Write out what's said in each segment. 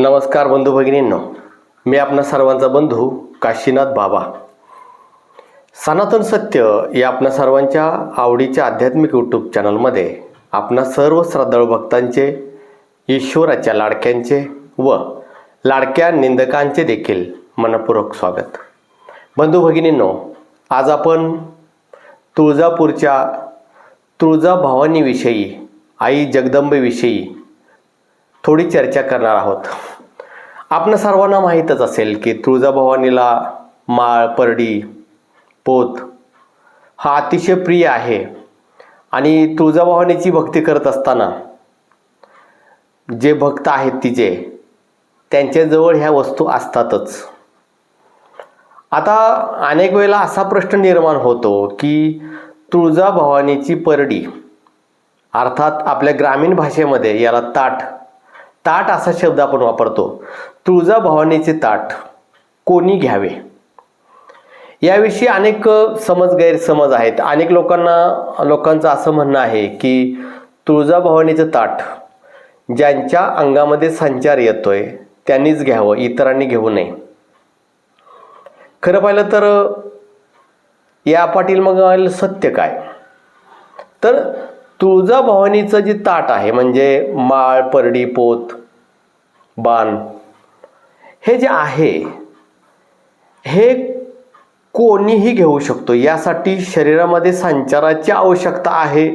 नमस्कार बंधू भगिनींनो. मी आपणा सर्वांचा बंधू काशीनाथ बाबा. सनातन सत्य या आपणा सर्वांच्या आवडीच्या आध्यात्मिक यूट्यूब चॅनलमध्ये आपणा सर्व श्रद्धाळू भक्तांचे ईश्वराच्या लाडक्यांचे व लाडक्या निंदकांचे देखील मनपूर्वक स्वागत. बंधू भगिनींनो आज आपण तुळजापूरच्या तुळजाभवानीविषयी आई जगदंबेविषयी थोडी चर्चा करणार आहोत. आपण सर्वांना माहीतच असेल की तुळजाभवानीला माळ परडी पोत हा अतिशय प्रिय आहे आणि तुळजाभवानीची भक्ती करत असताना जे भक्त आहेत तिचे त्यांच्याजवळ ह्या वस्तू असतातच. आता अनेक वेळेला असा प्रश्न निर्माण होतो की तुळजाभवानीची परडी अर्थात आपल्या ग्रामीण भाषेमध्ये याला ताट ताट असा शब्द आपण वापरतो. तुळजाभवानीचे ताट कोणी घ्यावे? याविषयी अनेक समज गैरसमज आहेत. अनेक लोकांना लोकांचं असं म्हणणं आहे की तुळजाभवानीचं ताट ज्यांच्या अंगामध्ये संचार येतोय त्यांनीच घ्यावं इतरांनी घेऊ नये. खरं पाहिलं तर या पाटील मग सत्य काय? तर तुळजाभवानीचं जे ताट आहे म्हणजे माळ परडी पोत बाण हे जे आहे हे कोणीही घेऊ शकतो. यासाठी शरीरामध्ये संचाराची आवश्यकता आहे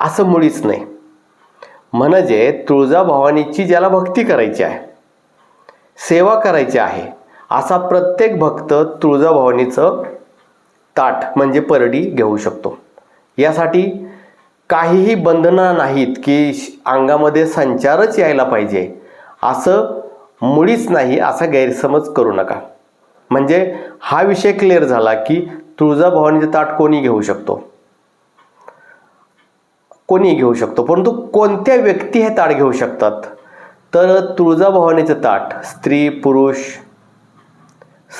असं मुळीच नाही. म्हणजे तुळजाभवानीची ज्याला भक्ती करायची आहे सेवा करायची आहे असा प्रत्येक भक्त तुळजाभवानीचं ताट म्हणजे परडी घेऊ शकतो. यासाठी काहीही बंधनं नाहीत की अंगामध्ये संचारच यायला पाहिजे. असं मुळीच नाही असा गैरसमज करू नका. म्हणजे हा विषय क्लिअर झाला की तुळजाभवानीचे ताट कोणी घेऊ शकतो? कोणी घेऊ शकतो? परंतु कोणत्या व्यक्ती हे ताट घेऊ शकतात? तर तुळजाभवानीचं ताट स्त्री पुरुष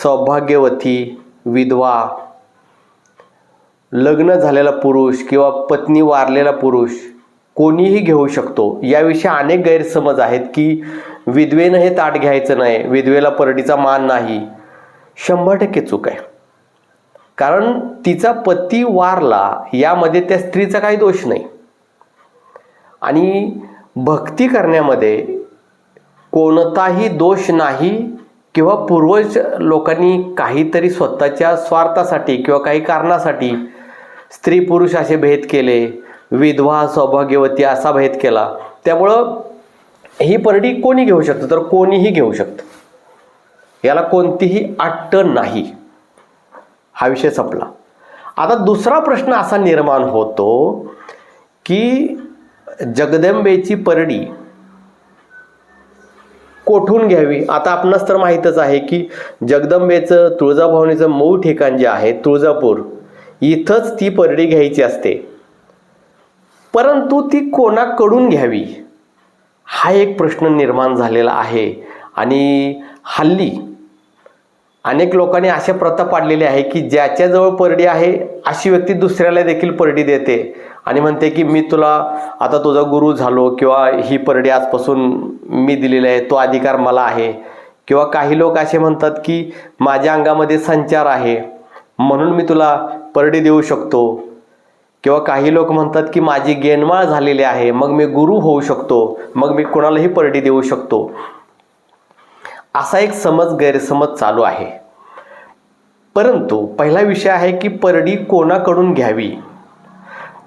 सौभाग्यवती विधवा लग्न झालेला पुरुष किंवा पत्नी वारलेला पुरुष कोणीही घेऊ शकतो. याविषयी अनेक गैरसमज आहेत की विधवेनं हे ताट घ्यायचं नाही विधवेला परडीचा मान नाही. शंभर टक्के चूक आहे. कारण तिचा पती वारला यामध्ये त्या स्त्रीचा काही दोष नाही. आणि भक्ती करण्यामध्ये कोणताही दोष नाही किंवा पूर्वज लोकांनी काहीतरी स्वतःच्या स्वार्थासाठी किंवा काही कारणासाठी स्त्री पुरुष असे भेद केले विधवा सौभाग्यवती असा भेद केला. त्यामुळं ही परडी कोणी घेऊ शकतं? तर कोणीही घेऊ शकतं. याला कोणतीही अट्ट नाही. हा विषय संपला. आता दुसरा प्रश्न असा निर्माण होतो की जगदंबेची परडी कोठून घ्यावी? आता आपणास तर माहीतच आहे की जगदंबेचं तुळजाभवानीचं मूळ ठिकाण जे आहे तुळजापूर इथंच ती परडी घ्यायची असते. परंतु ती कोणाकडून घ्यावी? हा एक प्रश्न निर्माण झालेला आहे आणि हल्ली अनेक लोकांनी अशा प्रथा पाडलेली आहे की ज्याच्याजवळ परडी आहे अशी व्यक्ती दुसऱ्याला देखील परडी देते आणि म्हणते की मी तुला आता तुझा गुरु झालो किंवा ही परडी आजपासून मी दिलेली आहे तो अधिकार मला आहे. किंवा काही लोक असे म्हणतात की माझ्या अंगामध्ये संचार आहे. म्हणून मी तुला परडी देऊ शकतो. किंवा काही लोक म्हणतात की माझी गेनमाळ झालेली आहे मग मी गुरु होऊ शकतो मग मी कोणालाही परडी देऊ शकतो. असा एक समज गैरसमज चालू आहे. परंतु पहिला विषय आहे की परडी कोणाकडून घ्यावी?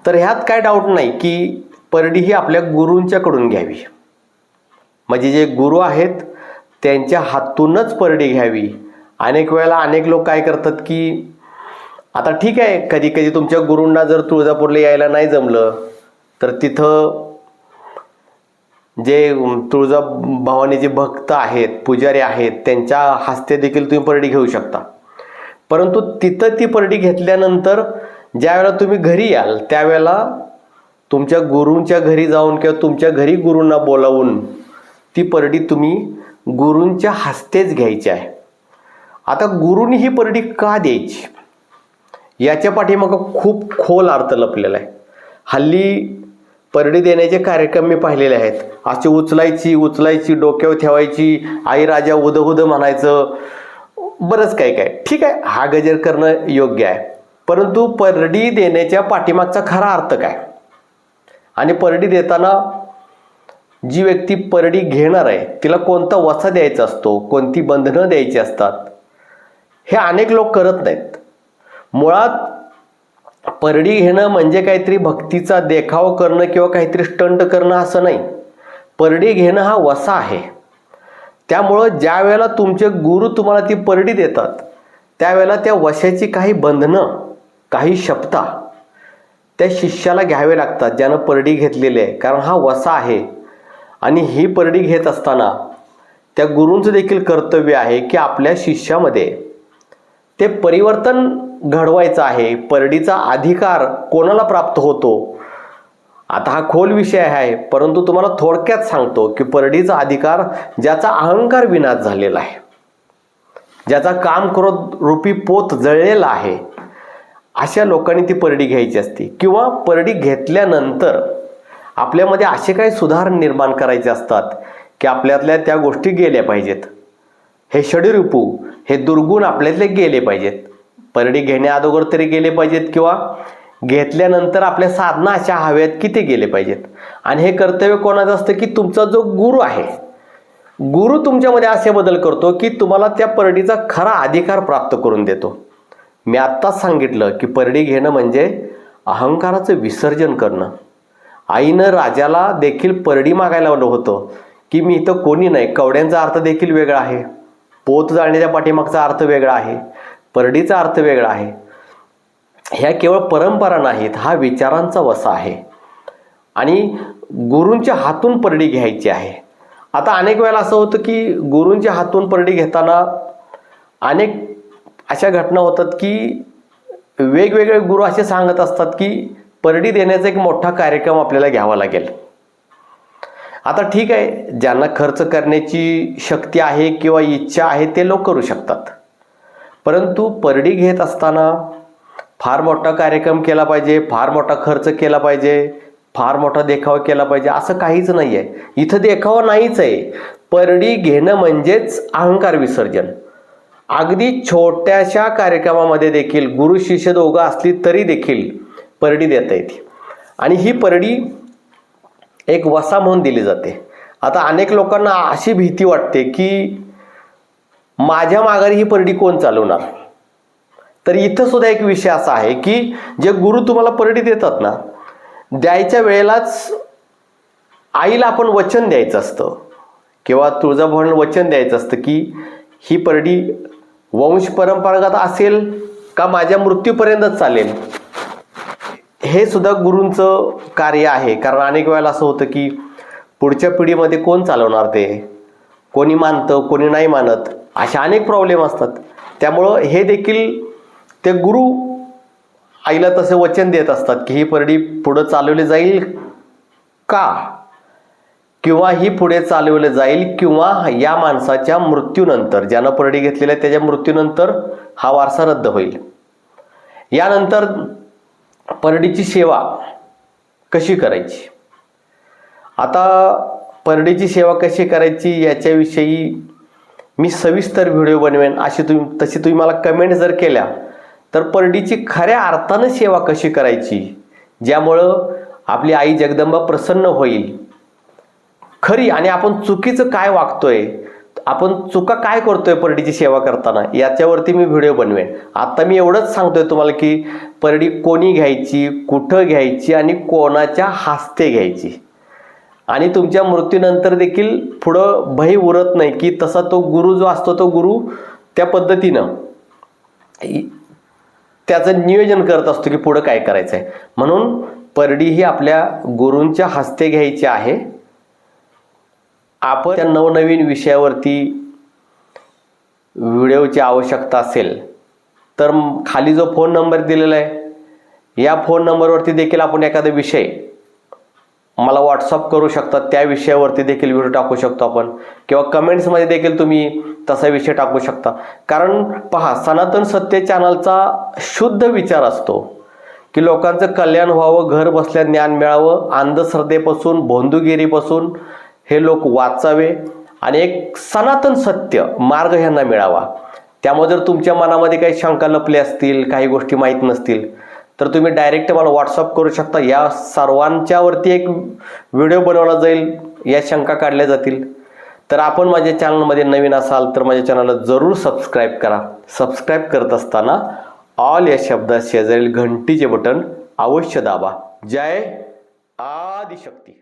तर ह्यात काय डाऊट नाही की परडी ही आपल्या गुरूंच्याकडून घ्यावी. म्हणजे जे गुरु आहेत त्यांच्या हातूनच परडी घ्यावी. अनेक वेळेला अनेक लोक काय करतात की आता ठीक आहे कधी कधी तुमच्या गुरूंना जर तुळजापूरला यायला नाही जमलं तर तिथं जे तुळजा भवानीचे भक्त आहेत पुजारी आहेत त्यांच्या हस्ते देखील तुम्ही परडी घेऊ शकता. परंतु तिथं ती परडी घेतल्यानंतर ज्यावेळेला तुम्ही घरी याल त्यावेळेला तुमच्या गुरूंच्या घरी जाऊन किंवा तुमच्या घरी गुरूंना बोलावून ती परडी तुम्ही गुरूंच्या हस्तेच घ्यायची आहे. आता गुरूंनी ही परडी का द्यायची? याच्या पाठीमागं खूप खोल अर्थ लपलेला आहे हल्ली परडी देण्याचे कार्यक्रम मी पाहिलेले आहेत. अशी उचलायची उचलायची डोक्यावर ठेवायची आई राजा उद उद म्हणायचं बरंच काय काय. ठीक आहे हा गजर करणं योग्य आहे. परंतु परडी देण्याच्या पाठीमागचा खरा अर्थ काय? आणि परडी देताना जी व्यक्ती परडी घेणार आहे तिला कोणता वसा द्यायचा असतो कोणती बंधनं द्यायची असतात हे अनेक लोक करत नाहीत. मुळात परडी घेणं म्हणजे काहीतरी भक्तीचा देखाव करणं किंवा काहीतरी स्टंट करणं असं नाही. परडी घेणं हा वसा आहे. त्यामुळं ज्या वेळेला तुमचे गुरु तुम्हाला ती परडी देतात त्यावेळेला त्या वशाची काही बंधनं काही शपथा त्या शिष्याला घ्यावे लागतात ज्यानं परडी घेतलेली आहे. कारण हा वसा आहे. आणि ही परडी घेत असताना त्या गुरूंचं देखील कर्तव्य आहे की आपल्या शिष्यामध्ये ते परिवर्तन घडवायचं आहे. परडीचा अधिकार कोणाला प्राप्त होतो? आता हा खोल विषय आहे. परंतु तुम्हाला थोडक्यात सांगतो की परडीचा अधिकार ज्याचा अहंकार विनाश झालेला आहे. ज्याचा काम क्रोध रूपी पोत जळलेला आहे. अशा लोकांनी ती परडी घ्यायची असते. किंवा परडी घेतल्यानंतर आपल्यामध्ये असे काही सुधार निर्माण करायचे असतात की आपल्यातल्या त्या गोष्टी गेल्या पाहिजेत. हे षडरिपू हे दुर्गुण आपल्यातले गेले पाहिजेत. परडी घेण्या अगोदर तरी गेले पाहिजेत किंवा घेतल्यानंतर आपल्या साधना अशा हव्यात की ते गेले पाहिजेत. आणि हे कर्तव्य कोणाचं असतं की तुमचा जो गुरु आहे गुरु तुमच्यामध्ये असे बदल करतो की तुम्हाला त्या परडीचा खरा अधिकार प्राप्त करून देतो. मी आत्ताच सांगितलं की परडी घेणं म्हणजे अहंकाराचं विसर्जन करणं. आईनं राजाला देखील परडी मागायला लावलं होतं की मी इथं कोणी नाही कवड्यांचा अर्थ देखील वेगळा आहे. पोत जाळण्याच्या पाठीमागचा अर्थ वेगळा आहे परडीचा अर्थ वेगळा आहे. ह्या केवळ परंपरा नाहीत हा विचारांचा वसा आहे. आणि गुरूंच्या हातून परडी घ्यायची आहे. आता अनेक वेळेला असं होतं की गुरूंच्या हातून परडी घेताना अनेक अशा घटना होतात की वेगवेगळे गुरु असे सांगत असतात की परडी देण्याचा एक मोठा कार्यक्रम आपल्याला घ्यावा लागेल. आता ठीक आहे ज्यांना खर्च करण्याची शक्ती आहे किंवा इच्छा आहे ते लोक करू शकतात. परंतु परडी घेत असताना फार मोठा कार्यक्रम केला पाहिजे फार मोठा खर्च केला पाहिजे फार मोठा देखावा केला पाहिजे असं काहीच नाही आहे इथं देखावा नाहीच आहे. परडी घेणं म्हणजेच अहंकार विसर्जन. अगदी छोट्याशा कार्यक्रमामध्ये देखील गुरु शिष्य दोघं असली तरी देखील परडी देता येते. आणि ही परडी एक वसा म्हणून दिली जाते. आता अनेक लोकांना अशी भीती वाटते की माझ्या माघारी ही परडी कोण चालवणार? तर इथं सुद्धा एक विषय असा आहे की जे गुरु तुम्हाला परडी देतात ना द्यायच्या वेळेलाच आईला आपण वचन द्यायचं असतं. किंवा तुळजाभवन वचन द्यायचं असतं की ही परडी वंश परंपरागत असेल का माझ्या मृत्यूपर्यंतच चालेल? हे सुद्धा गुरूंचं कार्य आहे. कारण अनेक वेळेला असं होतं की पुढच्या पिढीमध्ये कोण चालवणार ते? कोणी मानतं कोणी नाही मानत? अशा अनेक प्रॉब्लेम असतात. त्यामुळं हे देखील ते गुरु आईला तसे वचन देत असतात की ही परडी पुढं चालवली जाईल का? किंवा ही पुढे चालवलं जाईल किंवा या माणसाच्या मृत्यूनंतर ज्यानं परडी घेतलेल्या त्याच्या मृत्यूनंतर हा वारसा रद्द होईल. यानंतर परडीची सेवा कशी करायची? आता परडीची सेवा कशी करायची याच्याविषयी मी सविस्तर व्हिडिओ बनवेन अशी तुम्ही तशी तुम्ही मला कमेंट जर केल्या तर परडीची खऱ्या अर्थानं सेवा कशी करायची? ज्यामुळं आपली आई जगदंबा प्रसन्न होईल. खरी आणि आपण चुकीचं काय वागतोय? आपण चुका काय करतोय परडीची सेवा करताना? याच्यावरती मी व्हिडिओ बनवेन. आता मी एवढंच सांगतोय तुम्हाला की परडी कोणी घ्यायची कुठं घ्यायची आणि कोणाच्या हस्ते घ्यायची. आणि तुमच्या मृत्यूनंतर देखील पुढं भय उरत नाही की तसा तो गुरु जो असतो तो गुरु त्या पद्धतीनं त्याचं नियोजन करत असतो की पुढं काय करायचं आहे म्हणून परडी ही आपल्या गुरूंच्या हस्ते घ्यायची आहे. आपण त्या नवनवीन विषयावरती व्हिडिओची आवश्यकता असेल तर खाली जो फोन नंबर दिलेला आहे या फोन नंबरवरती देखील आपण एखादा विषय मला व्हॉट्सअप करू शकता त्या विषयावरती देखील व्हिडिओ टाकू शकतो आपण. किंवा कमेंट्समध्ये देखील तुम्ही तसा विषय टाकू शकता. कारण पहा सनातन सत्य चॅनलचा शुद्ध विचार असतो की लोकांचं कल्याण व्हावं घर बसल्या ज्ञान मिळावं अंधश्रद्धेपासून भोंदूगिरीपासून हे लोक वाचावे आणि एक सनातन सत्य मार्ग ह्यांना मिळावा. त्यामुळे जर तुमच्या मनामध्ये काही शंका लपल्या असतील काही गोष्टी माहीत नसतील तर तुम्ही डायरेक्ट मला व्हॉट्सअप करू शकता. या सर्वांच्यावरती एक व्हिडिओ बनवला जाईल. या शंका काढल्या जातील. तर आपण माझ्या चॅनलमध्ये नवीन असाल तर माझ्या चॅनलला जरूर सबस्क्राईब करा. सबस्क्राईब करत असताना ऑल या शब्दात शेजारील घंटीचे बटन अवश्य दाबा. जय आदिशक्ती.